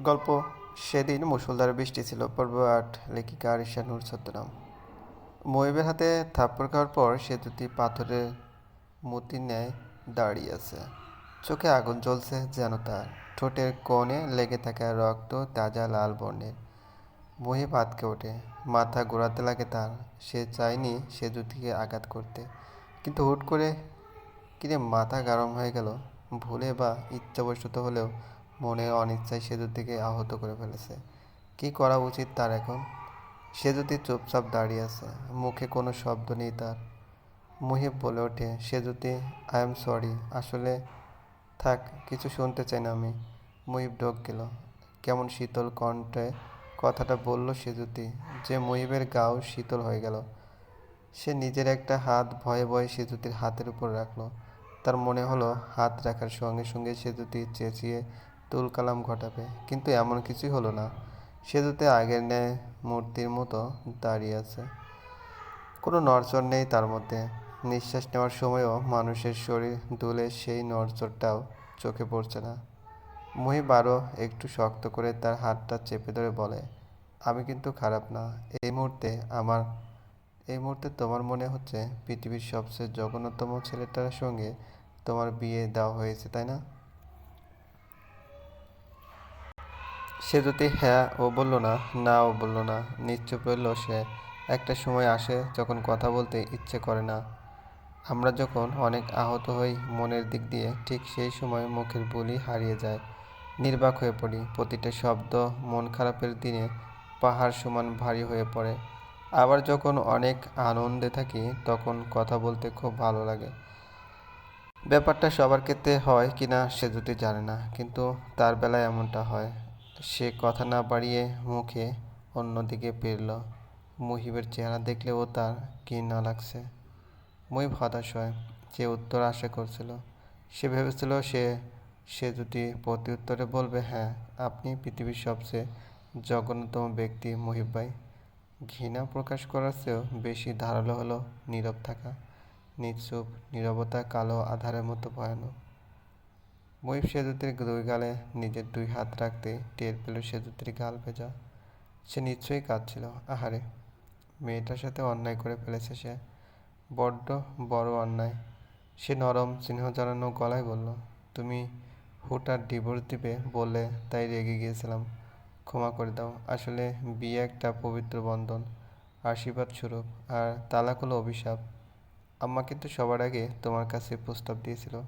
গল্প সেদিন মুষলধারে বৃষ্টি ছিল। পর্ব আট লেখিকা আরিশা নুর ছদ্মনাম। মহিবের হাতে থাপ্পড় খাওয়ার পর সে দুটি পাথরের মূর্তির ন্যায় দাঁড়িয়ে আছে। চোখে আগুন জ্বলছে যেন তার। ঠোঁটের কোণে লেগে থাকা রক্ত তাজা লাল বর্ণের। মহিব আতকে ওঠে। মাথা ঘোরাতে লাগে তার। সে চায়নি সে জুতিকে আঘাত করতে। কিন্তু হুট করে কিরে মাথা গরম হয়ে গেল। ভুলে বা ইচ্ছাবশত হলেও মনে অনিচ্ছায় সেতুটিকে আহত করে ফেলেছে। কি করা উচিত তার এখন? সেতুটি চুপচাপ দাঁড়িয়ে আছে, মুখে কোনো শব্দ নেই তার। মুহিব বলে ওঠে সেতুটি আই এম সরি আসলে থাক, কিছু শুনতে চাই না আমি। মুহিব ঢোক গেল। কেমন শীতল কণ্ঠে কথাটা বলল সেতুতি যে মুহিবের গাও শীতল হয়ে গেল। সে নিজের একটা হাত ভয়ে ভয়ে সেতুতির হাতের উপর রাখল। তার মনে হলো, হাত রাখার সঙ্গে সঙ্গে সেতুতি চেঁচিয়ে তুলকালাম ঘটাবে। কিন্তু এমন কিছুই হলো না। সেতুতে আগের ন্যায় মূর্তির মতো দাঁড়িয়ে আছে। কোনো নড়চড় নেই তার মধ্যে। নিঃশ্বাস নেওয়ার সময়ও মানুষের শরীর দুলে সেই নড়চড়টাও চোখে পড়ছে না। মহিব আরও একটু শক্ত করে তার হাতটা চেপে ধরে বলে, আমি কিন্তু খারাপ না। এই মুহূর্তে আমার, এই মুহূর্তে তোমার মনে হচ্ছে পৃথিবীর সবচেয়ে জঘন্যতম ছেলেটার সঙ্গে তোমার বিয়ে দেওয়া হয়েছে, তাই না? সে হ্যাঁ ও বলল না না ও বলল না নিশ্চুপ রইল সে। একটা সময় আসে যখন কথা বলতে ইচ্ছে করে না। আমরা যখন অনেক আহত হই মনের দিক দিয়ে, ঠিক সেই সময় মুখের বুলি হারিয়ে যায়। নির্বাক হয়ে পড়ি। প্রতিটা শব্দ মন খারাপের দিনে পাহাড় সমান ভারী হয়ে পড়ে। আবার যখন অনেক আনন্দে থাকি, তখন কথা বলতে খুব ভালো লাগে। ব্যাপারটা সবার ক্ষেত্রে হয় কি না সে যদি জানে না, কিন্তু তার বেলায় এমনটা হয়। সে কথা না বাড়িয়ে মুখে অন্যদিকে ফিরল মুহিবের চেহারা দেখলেও তার কি না লাগছে। মুহিব হতাশ হয় যে উত্তর আশা করছিল। সে ভেবেছিল সে সে যদি প্রতি উত্তরে বলবে হ্যাঁ আপনি পৃথিবীর সবচেয়ে জঘন্যতম ব্যক্তি মুহিব ভাই। ঘৃণা প্রকাশ করার চেয়েও বেশি ধারালো হলো নীরব থাকা। নিশ্চুপ নীরবতা কালো আধারের মতো ভয়ানক। মহিব সেতুতির দুই গালে নিজের দুই হাত রাখতে টের পেল সেতুতির গাল ভেজা। সে নিশ্চয়ই কাঁদছিল। আহারে, মেয়েটার সাথে অন্যায় করে ফেলেছে সে। বড্ড বড় অন্যায়। সে নরম স্নেহ জানানো গলায় বলল, তুমি হুটার ডিভোর্স দিবে বলে তাই রেগে গিয়েছিলাম। ক্ষমা করে দাও। আসলে বিয়ে একটা পবিত্র বন্ধন। আশীর্বাদ স্বরূপ। আর তালাক হলো অভিশাপ। আম্মা কিন্তু সবার আগে তোমার কাছে প্রস্তাব দিয়েছিল।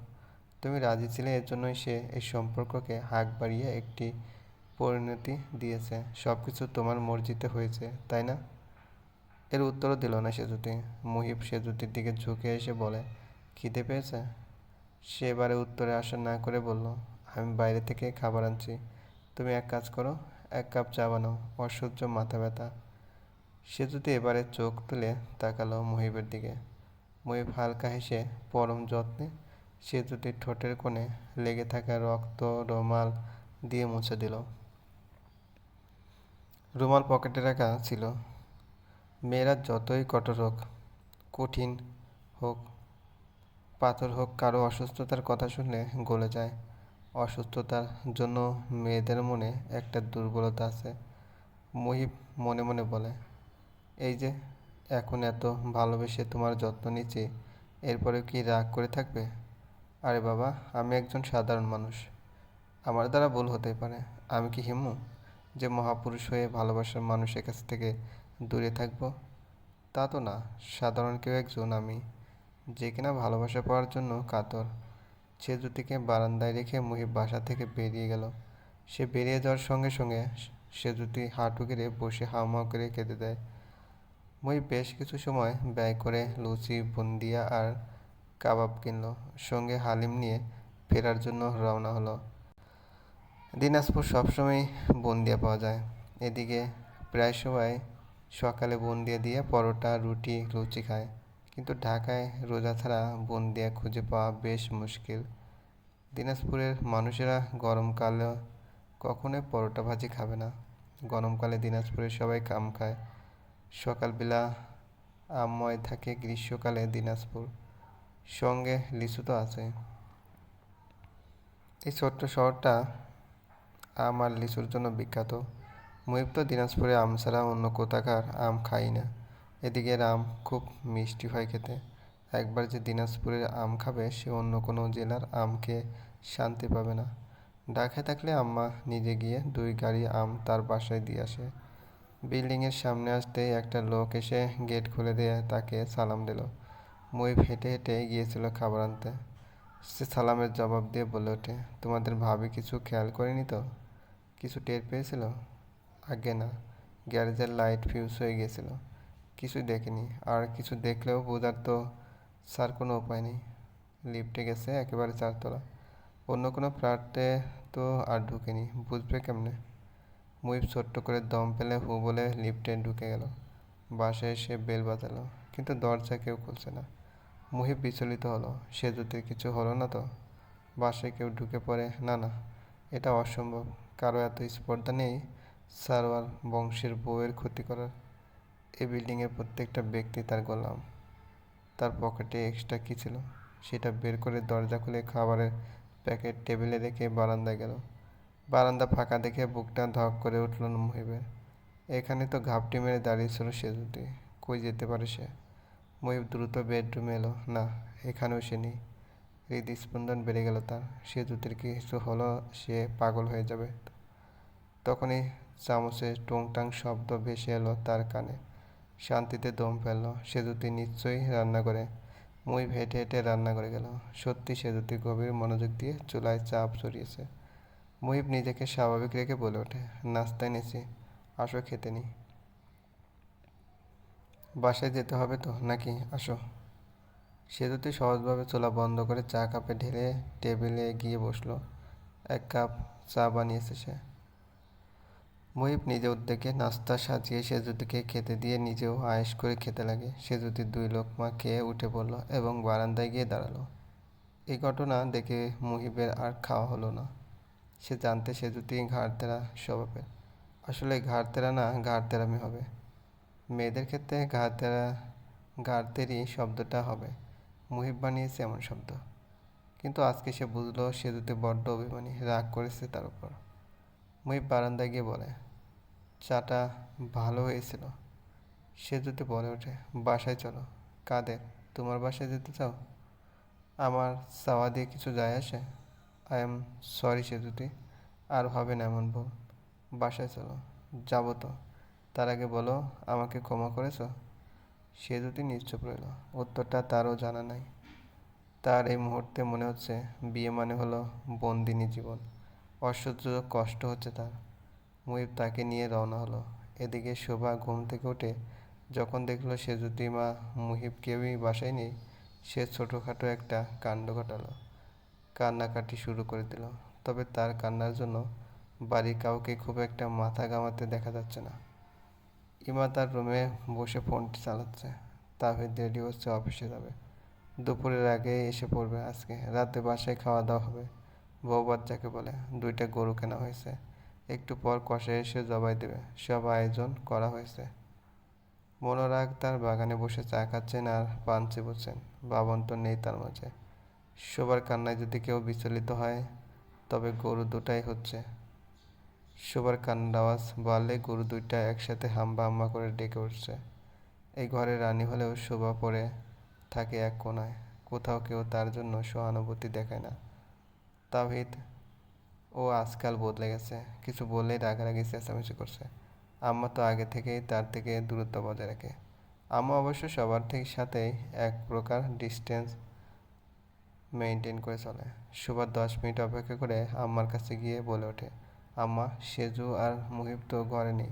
তুমি রাজি ছিলে এর জন্যই সে এই সম্পর্ককে হাঁক বাড়িয়ে একটি পরিণতি দিয়েছে। সব কিছু তোমার মর্জিতে হয়েছে, তাই না? এর উত্তরও দিল না সেতুতি মুহিব সেতুতির দিকে ঝুঁকে এসে বলে, খিদে পেয়েছে? সে এবারে উত্তরে আসা না করে বলল, আমি বাইরে থেকে খাবার আনছি। তুমি এক কাজ করো, এক কাপ চা বানাও, অসহ্য মাথা ব্যথা। সেতুতি এবারে চোখ তুলে তাকালো মুহিবের দিকে। মুহিব হালকা হেসে পরম যত্নে সেতুটির ঠোঁটের কোণে লেগে থাকা রক্ত রুমাল দিয়ে মুছে দিল। রুমাল পকেটে রাখা ছিল। মেয়েরা যতই কঠোর হোক, কঠিন হোক, পাথর হোক, কারও অসুস্থতার কথা শুনলে গলে যায়। অসুস্থতার জন্য মেয়েদের মনে একটা দুর্বলতা আছে, মহিব মনে মনে বলে। এই যে, এখন এত ভালোবেসে তোমার যত্ন নিচ্ছি এরপরে কি রাগ করে থাকবে? আরে বাবা, আমি একজন সাধারণ মানুষ। আমার দ্বারা ভুল হতে পারে। আমি কি হিমু? যে মহাপুরুষ হয়ে ভালোবাসার মানুষের কাছ থেকে দূরে থাকব? তা তো না, সাধারণ কেউ একজন আমি। যে কিনা ভালোবাসা পাওয়ার জন্য কাতর। সে জুতিকে বারান্দায় রেখে মুহিব বাসা থেকে বেরিয়ে গেল। সে বেরিয়ে যাওয়ার সঙ্গে সঙ্গে সে জুতি হাঁটু গেড়ে বসে হাওমাও করে কেঁদে দেয়। মুহিব বেশ কিছু সময় ব্যয় করে লুচি, বুন্দিয়া আর কাবাব কিনলো, সঙ্গে হালিম নিয়ে ফেরার জন্য রওনা হলো। দিনাজপুর সবসময় বুন্দিয়া পাওয়া যায়। এদিকে প্রায় সবাই সকালে বুন্দিয়া দিয়ে পরোটা, রুটি, লুচি খায়। কিন্তু ঢাকায় রোজা ছাড়া বুন্দিয়া খুঁজে পাওয়া বেশ মুশকিল। দিনাজপুরের মানুষেরা গরমকালে কখনোই পরোটা ভাজি খাবে না। গরমকালে দিনাজপুরে সবাই কাম খায়। সকালবেলা আময় থাকে গ্রীষ্মকালে দিনাজপুর। সঙ্গে লিচু তো আছে। এই ছোট্ট শহরটা আম আর লিচুর জন্য বিখ্যাত। মুহিব তো দিনাজপুরে আম ছাড়া অন্য কোথাকার আম খাই না। এদিকে আম খুব মিষ্টি হয় খেতে। একবার যে দিনাজপুরের আম খাবে, সে অন্য কোনো জেলার আম খেয়ে শান্তি পাবে না। ঢাকায় থাকলে আম্মা নিজে গিয়ে দুই গাড়ি আম তার বাসায় দিয়ে আসে। বিল্ডিংয়ের সামনে আসতেই একটা লোক এসে গেট খুলে দিয়ে তাকে সালাম দিল। মুহিব হেঁটে হেঁটে গিয়েছিল খাবার আনতে। সে সালামের জবাব দিয়ে বলে ওঠে, তোমাদের ভাবি কিছু খেয়াল করেনি তো? কিছু টের পেয়েছিল? আগে না, গ্যারেজের লাইট ফিউজ হয়ে গিয়েছিল। কিছুই দেখেনি, আর কিছু দেখলেও বোঝার তো স্যার কোনো উপায় নেই। লিফটে গেছে একেবারে চারতলা। অন্য কোনো ফ্ল্যাটে তো আর ঢুকেনি, বুঝবে কেমনে? মুহিব ছোট্ট করে দম পেলে হু বলে লিফটে ঢুকে গেল। বাসায় এসে বেল বাজালো, কিন্তু দরজা কেউ খুলছে না। মুহিব বিচলিত হলো। সে কিছু হলো না তো? বাসায় কেউ ঢুকে পড়ে, না না, এটা অসম্ভব। কারও এত স্পর্ধা নেই সারওয়াল বংশের বউয়ের ক্ষতি করার। এই বিল্ডিংয়ের প্রত্যেকটা ব্যক্তি তার গোলাম। তার পকেটে এক্সট্রা কী ছিল? সেটা বের করে দরজা খুলে খাবারের প্যাকেট টেবিলে রেখে বারান্দায় গেল। বারান্দা ফাঁকা দেখে বুকটা ধক করে উঠল মুহিবের। এখানে তো ঘাপটি মেরে দাঁড়িয়েছিল সে যদি কই যেতে পারে সে? মুহিব দ্রুত বেডরুমে এলো। না, এখানেও সে নেই। হৃদস্পন্দন বেড়ে গেল তার। সে জুতির কিছু হলো, সে পাগল হয়ে যাবে। তখনই চামচে টুংটাং শব্দ ভেসে এলো তার কানে। শান্তিতে দম ফেলল। সেজুতি নিশ্চয়ই রান্না করে। মুই হেঁটে হেঁটে রান্না করে গেল সত্যি সে সেজুতি গভীর মনোযোগ দিয়ে চুলায় চাপ চড়িয়েছে মুহিব নিজেকে স্বাভাবিক রেখে বলে ওঠে নাস্তা এনেছি আসো খেতে নি। বাসায় যেতে হবে তো, নাকি? আসো। সেতুতি সহজভাবে চোলা বন্ধ করে চা কাপে ঢেলে টেবিলে গিয়ে বসল। এক কাপ চা বানিয়েছে সে। মুহিব নিজে উদ্যোগে নাস্তা সাজিয়ে সেজুতিকে খেতে দিয়ে নিজেও আয়েস করে খেতে লাগে। সেজুতি দুই লোকমা খেয়ে উঠে পড়ল এবং বারান্দায় গিয়ে দাঁড়াল। এই ঘটনা দেখে মুহিবের আর খাওয়া হলো না। সে জানতে সেজুতি ঘাড় তেরা স্বভাবের। আসলে ঘাড় তেরা না, ঘাড় তেরামি হবে। মেয়েদের ক্ষেত্রে ঘাড় তেরা ঘাড় তেরি শব্দটা হবে। মুহিব বানিয়েছে এমন শব্দ। কিন্তু আজকে সে বুঝলো সেজুতি বড্ড অভিমানী, রাগ করেছে তার উপর। মুহিব বারান্দায় গিয়ে বলে, চাটা ভালো হয়েছিল। সে যদি বলে ওঠে, বাসায় চলো। কাদের তোমার বাসায় যেতে চাও? আমার চাওয়া দিয়ে কিছু যায় আসে? আই এম সরি সেতুতি আর হবে না এমন ভুল বাসায় চলো। যাব তো। তার আগে বলো, আমাকে ক্ষমা করেছ? সে যদি নিশ্চুপ রইল। উত্তরটা তারও জানা নাই। তার এই মুহূর্তে মনে হচ্ছে বিয়ে মানে হলো বন্দিনী জীবন। অসহ্য কষ্ট হচ্ছে তার। মুহিব তাকে নিয়ে রওনা হলো। এদিকে শোভা ঘুম থেকে উঠে যখন দেখল সে যদি মা মুহিব কেউই বাসায় নেই, সে ছোটোখাটো একটা কাণ্ড ঘটালো। কান্নাকাটি শুরু করে দিল। তবে তার কান্নার জন্য বাড়ির কাউকে খুব একটা মাথা ঘামাতে দেখা যাচ্ছে না। ইমা তার রুমে বসে ফোনটি চালাচ্ছে। তাহিদ রেডি হচ্ছে অফিসে যাবে। দুপুরের আগে এসে পড়বে আজকে। রাতে বাসায় খাওয়া দাওয়া হবে। বউ বাচ্চাকে বলে, দুইটা গরু কেনা হয়েছে। একটু পর কষে এসে জবাই দেবে। সব আয়োজন করা হয়েছে। মনোরাগ তার বাগানে বসে চা খাচ্ছেন আর পান চিবুচ্ছেন। বাবন তো নেই তার মাঝে। শোবার কান্নায় যদি কেউ বিচলিত হয়, তবে গরু দুটাই হচ্ছে। শোবার কান্নার আওয়াজ বাড়লে গরু দুইটা একসাথে হাম্বা হাম্বা করে ডেকে উঠছে। এই ঘরে রানী হলেও শোভা পড়ে থাকে এক কোনায় কোথাও কেউ তার জন্য সহানুভূতি দেখায় না। তাহিদ ও আজকাল বদলে গেছে। কিছু বললেই রাগারাগি চেঁচামেচি করছে। আম্মা তো আগে থেকেই তার থেকে দূরত্ব বজায় রাখে। আম্মা অবশ্য সবার ঠিক সাথেই এক প্রকার ডিস্টেন্স মেনটেন করে চলে। সুবার দশ মিনিট অপেক্ষা করে আম্মার কাছে গিয়ে বলে ওঠে আম্মা, সেজু আর মুহিব তো ঘরে নেই।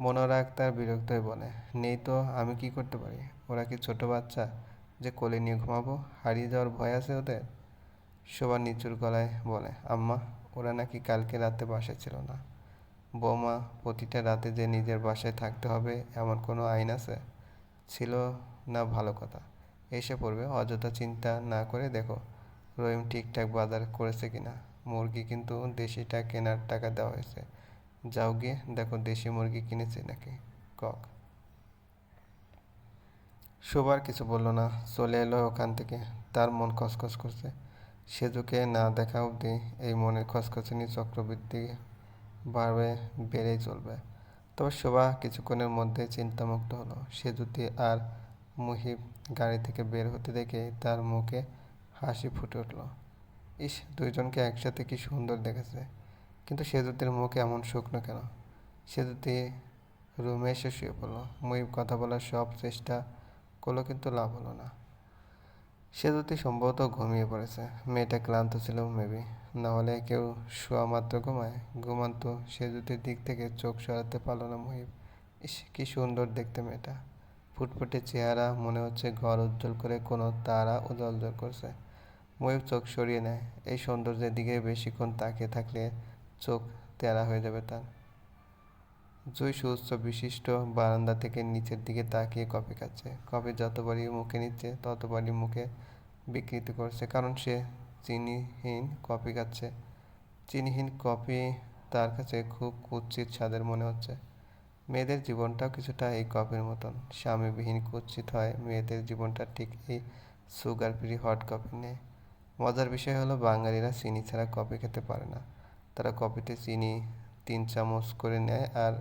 মনোরা আক্তার বিরক্ত হয়ে বলে নেই তো, আমি কি করতে পারি? ওরা কি ছোট বাচ্চা? যে কোলে নিয়ে ঘুমাবো? হারিয়ে যাওয়ার ভয় আছে ওদের? শোভা নিচুর গলায় বলে, আম্মা, ওরা নাকি কালকে রাতে বাসায় ছিল না। বৌমা, প্রতিটা রাতে যে নিজের বাসায় থাকতে হবে, এমন কোনো আইন আছে? ছিল না ভালো কথা। এসে পড়বে, অযথা চিন্তা না করে দেখো, রহিম ঠিকঠাক বাজার করেছে কিনা। মুরগি কিন্তু দেশিটা কেনার টাকা দেওয়া হয়েছে। যাও গিয়ে দেখো দেশি মুরগি কিনেছে নাকি কক। শোবার কিছু বলল না, চলে এলো ওখান থেকে। তার মন খসখস করছে। সেজুকে না দেখা অবধি এই মনের খসখসনি চক্রবৃদ্ধি বাড়বে, বেড়েই চলবে। তবে শোভা কিছুক্ষণের মধ্যে চিন্তামুক্ত হলো। সেজুতি আর মুহিব গাড়ি থেকে বের হতে দেখে তার মুখে হাসি ফুটে উঠল। ইস, দুইজনকে একসাথে কি সুন্দর দেখেছে কিন্তু সেজুতির মুখে এমন শুকনো কেন? সেজুতি রুমে এসে শুয়ে পড়ল। মুহিব কথা বলার সব চেষ্টা করল, কিন্তু লাভ হলো না। সেজুতি সম্ভবত ঘুমিয়ে পড়েছে। মেয়েটা ক্লান্ত ছিল, মেবি। না হলে কেউ শোয়া মাত্র ঘুমায়। ঘুমান্ত সেজুতির দিক থেকে চোখ সরাতে পারল না মুহিব ইস, কি সুন্দর দেখতে মেয়েটা। ফুটফুটে চেহারা, মনে হচ্ছে ঘর উজ্জ্বল করে কোনো তারা উজ্জ্বল করছে। ময়ূর চোখ সরিয়ে নেয়। এই সৌন্দর্যের দিকে বেশিক্ষণ তাকিয়ে থাকলে চোখ তেরা হয়ে যাবে তার। জুই সুস্থ বিশিষ্ট বারান্দা থেকে নিচের দিকে তাকিয়ে কফি খাচ্ছে। কফি যতবারই মুখে নিচ্ছে, ততবারই মুখে বিকৃতি করছে, কারণ সে চিনিহীন কফি খাচ্ছে। চিনিহীন কফি তার কাছে খুব কুৎসিত স্বাদের মনে হচ্ছে। মেয়েদের জীবনটাও কিছুটা এই কফির মতন। স্বামীবিহীন কুৎসিত হয় মেয়েদের জীবনটা ঠিক এই সুগার ফ্রি হট কফি নেই মজার বিষয় হলো বাঙালিরা চিনি ছাড়া কফি খেতে পারে না। তারা কফিতে চিনি তিন চামচ করে নেয় আর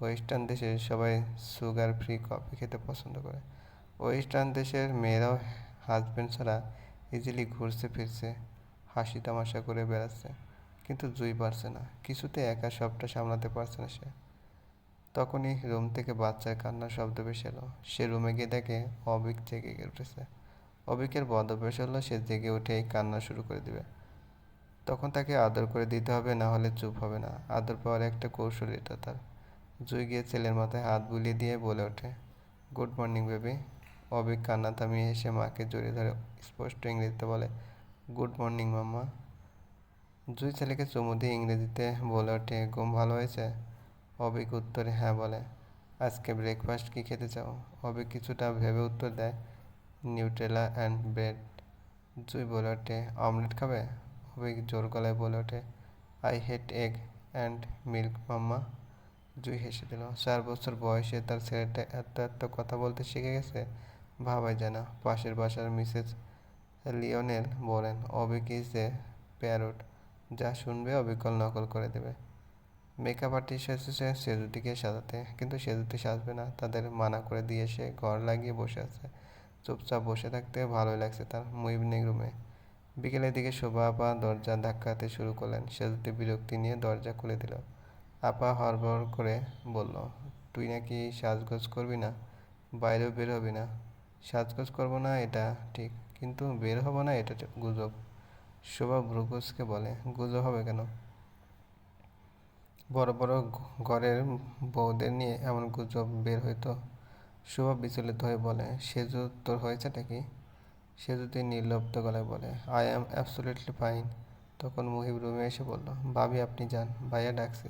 ওয়েস্টার্ন দেশে সবাই সুগার ফ্রি কফি খেতে পছন্দ করে। ওয়েস্টার্ন দেশের মেয়েরাও হাজব্যান্ড ছাড়া ইজিলি ঘুরছে, ফিরছে, হাসি তামাশা করে বেড়াচ্ছে, কিন্তু জুই পারছে না। কিছুতে একা সবটা সামলাতে পারছে না সে। তখনই রুম থেকে বাচ্চার কান্নার শব্দ ভেসে এলো। সে রুমে গিয়ে দেখে অবিক জেগে উঠেছে। অবিকের বদ অভ্যাস হলো সে জেগে উঠেই কান্না শুরু করে দিবে। তখন তাকে আদর করে দিতে হবে, না হলে চুপ হবে না। আদর পাওয়ার একটা কৌশল এটা তার। জুই গিয়ে ছেলের মাথায় হাত বুলিয়ে দিয়ে বলে ওঠে, গুড মর্নিং বেবি। অবিক কান্না থামিয়ে এসে মাকে জড়িয়ে ধরে স্পষ্ট ইংরেজিতে বলে, গুড মর্নিং মাম্মা। জুই ছেলেকে চুমু দিয়ে ইংরেজিতে বলে ওঠে, ঘুম ভালো হয়েছে? অবিক উত্তরে হ্যাঁ বলে, আজকে ব্রেকফাস্ট কি খেতে চাও? অবিক কিছুটা ভেবে উত্তর দেয় নিউট্রেলা অ্যান্ড ব্রেড জুই বলে ওঠে অমলেট খাবে? অবিক জোর গলায় বলে ওঠে I hate egg and milk mamma. জুই হেসে দিল, চার বছর বয়সে তার ছেলেটা এত এত কথা বলতে শিখে গেছে? ভাবাই যায় না। পাশের বাসার মিসেস লিওনেল বলেন অবিক ইজ এ প্যারোট যা শুনবে অবিকল নকল করে দেবে। মেকআপ আর্টিস্ট এসেছে সেজুতিকে সাজাতে, কিন্তু সেজুতি সাজবে না। তাদের মানা করে দিয়ে সে ঘর লাগিয়ে বসে আছে। চুপচাপ বসে থাকতে ভালোই লাগছে তার। মুইব রুমে বিকেলের দিকে শোভা আপা দরজা ধাক্কাতে শুরু করলেন। সেজুতি বিরক্তি নিয়ে দরজা খুলে দিল। আপা হরবর করে বলল, তুই নাকি সাজগোজ করবি না? বাইরেও বের হবি না? সাজগোজ করব না, এটা ঠিক, কিন্তু বের হব না, এটা গুজব। শোভা ব্রুকুসকে বলে, গুজব হবে কেন? বড় বড় ঘরের বউদের নিয়ে এমন গুজব বের হইতো। শোভা বিচলিত হয়ে বলে সেজু তোর হয়েছেটা কি? সেজুতে নির্লপ্ত গলায় বলে আই অ্যাম অ্যাবসোলিউটলি ফাইন তখন মুহিব রুমে এসে বলল, ভাবি, আপনি যান, ভাইয়া ডাকছে।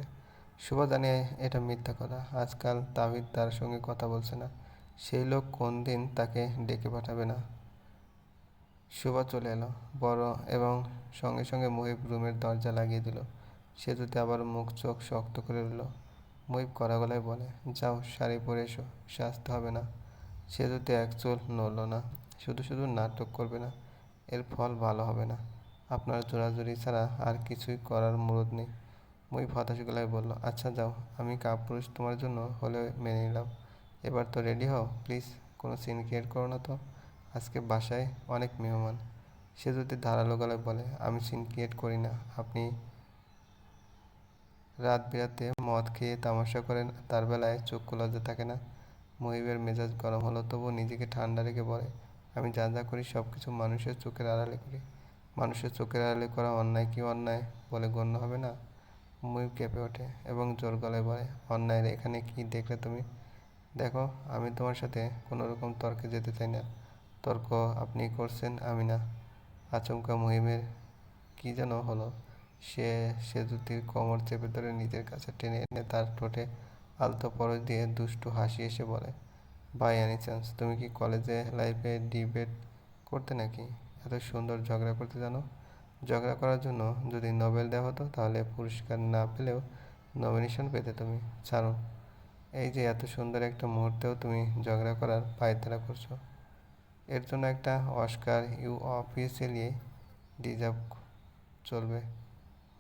শোভা জানে এটা মিথ্যা কথা। আজকাল তাবিদ তার সঙ্গে কথা বলছে না। সেই লোক কোন দিন তাকে ডেকে পাঠাবে না। শোভা চলে এলো, বড় এবং সঙ্গে সঙ্গে মুহিব রুমের দরজা লাগিয়ে দিল। সে যদি আবার মুখ চোখ শক্ত করে রইল মুহিব কড়া গলায় বলে, যাও, শাড়ি পরে এসো সাজতে হবে না। সে যদি এক চুল নড়ল না। শুধু শুধু নাটক করবে না, এর ফল ভালো হবে না। আপনার জোরাজুরি ছাড়া আর কিছুই করার মুরদ নেই। মুই হতাশ গলায় বলল আচ্ছা যাও, আমি কাপুরুষ তোমার জন্য হলে মেনে নিলাম। এবার তো রেডি হও, প্লিজ। কোনো সিন ক্রিয়েট করো না তো। আজকে বাসায় অনেক মেহমান। সে যদি ধারালো গলায় বলে, আমি সিন ক্রিয়েট করি না, আপনি রাত বিরাতে মদ খেয়ে তামাশা করেন, তার বেলায় চক্ষু লজ্জা থাকে না। মহিবের মেজাজ গরম হলো তবু নিজেকে ঠান্ডা রেখে বলে, আমি যা যা করি সব কিছু মানুষের চোখের আড়ালে করি। মানুষের চোখের আড়ালে করা অন্যায় কি অন্যায় বলে গণ্য হবে না? মুই কেঁপে ওঠে এবং জোর গলায় বলে, অন্যায়ের এখানে কি দেখলে তুমি? দেখো, আমি তোমার সাথে কোনো রকম তর্কে যেতে চাই না। তর্ক আপনি করছেন, আমি না। আচমকা মহিমের কি যেন হলো। সে সেজুতির কোমর চেপে ধরে নিজের কাছে টেনে এনে তার ঠোঁটে আলতো পরশ দিয়ে দুষ্টু হাসি এসে বলে বাই এনি চান্স, তুমি কি কলেজে লাইফে ডিবেট করতে নাকি? এত সুন্দর ঝগড়া করতে জানো? ঝগড়া করার জন্য যদি নোবেল দেওয়া হতো তাহলে পুরস্কার না পেলেও নমিনেশন পেতে তুমি। ছাড়ো। এই যে এত সুন্দর একটা মুহূর্তেও তুমি ঝগড়া করার পায়তারা করছ। এর জন্য একটা অস্কার ইউ অফিসিয়ালি ডিজার্ভ চলবে।